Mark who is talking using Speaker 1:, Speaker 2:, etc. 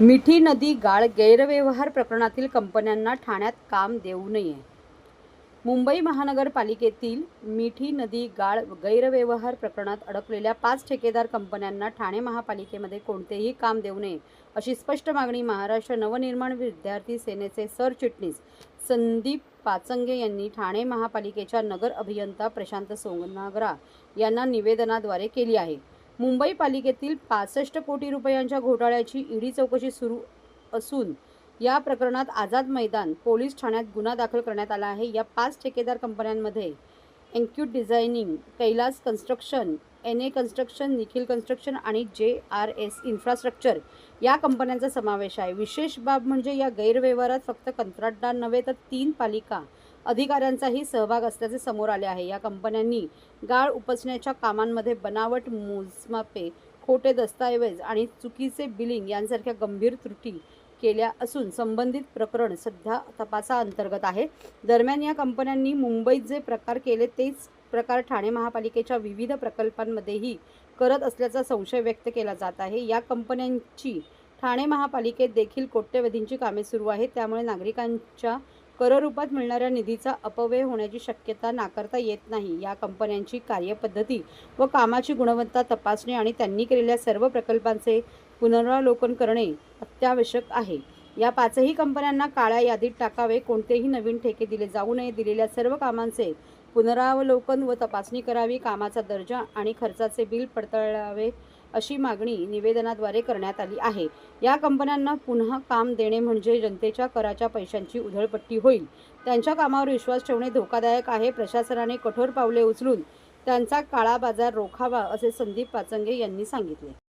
Speaker 1: मिठी नदी गाळ गैरव्यवहार प्रकरणातील कंपन्यांना ठाण्यात काम देऊ नये. मुंबई महानगरपालिकेतील मिठी नदी गाळ गैरव्यवहार प्रकरणात अडकलेल्या पाच ठेकेदार कंपन्यांना ठाणे महापालिकेमध्ये कोणतेही काम देऊ नये अशी स्पष्ट मागणी महाराष्ट्र नवनिर्माण विद्यार्थी सेनेचे सरचिटणीस संदीप पाचंगे यांनी ठाणे महापालिकेच्या नगर अभियंता प्रशांत सोंगनागरा यांना निवेदनाद्वारे केली आहे. मुंबई पालिकेतील पासष्ट कोटी रुपयांच्या घोटाळ्याची ईडी चौकशी सुरू असून या प्रकरणात आझाद मैदान पोलीस ठाण्यात गुन्हा दाखल करण्यात आला आहे. या पाच ठेकेदार कंपन्यांमध्ये एन्क्यूट designing Kailas construction N A construction Nikhil construction आणि जे आर एस इन्फ्रास्ट्रक्चर या कंपन्यांचा समावेश आहे. विशेष बाब म्हणजे या गैरव्यवहारात फक्त कंत्राटदार नव्हे तर तीन पालिका अधिकाऱ्यांचाही सहभाग असल्याचे समोर आले आहे. या कंपन्यांनी गाळ उपसण्याच्या कामांमध्ये बनावट मोजमापे खोटे दस्तऐवज आणि चुकीचे बिलिंग यांसारख्या गंभीर त्रुटी केल्या असून संबंधित प्रकरण सध्या तपासाअंतर्गत आहे. दरम्यान या कंपन्यांनी मुंबईत जे प्रकार केले तेच प्रकार ठाणे महापालिकेच्या विविध प्रकल्पांमध्येही करत असल्याचा संशय व्यक्त केला जात आहे. या कंपन्यांची ठाणे महापालिकेत देखील कोट्यवधींची कामे सुरू आहेत. त्यामुळे नागरिकांच्या कररूपात मिळणाऱ्या निधीचा अपव्यय होण्याची शक्यता नाकारता येत नाही. या कंपन्यांची कार्यपद्धती व कामाची गुणवत्ता तपासणे आणि त्यांनी केलेल्या सर्व प्रकल्पांचे पुनरावलोकन करणे अत्यावश्यक आहे. या पाचही कंपन्यांना काळ्या यादीत टाकावे कोणतेही नवीन ठेके दिले जाऊ नये दिलेल्या सर्व कामांचे पुनरावलोकन व तपासणी करावी कामाचा दर्जा आणि खर्चाचे बिल पडताळावे अशी मागणी निवेदनाद्वारे करण्यात आली आहे. या कंपन्यांना पुन्हा काम देणे म्हणजे जनतेच्या कराच्या पैशांची उधळपट्टी होईल. त्यांच्या कामावर विश्वास ठेवणे धोकादायक आहे. प्रशासनाने कठोर पावले उचलून त्यांचा काळा बाजार रोखावा असे संदीप पाचंगे यांनी सांगितले.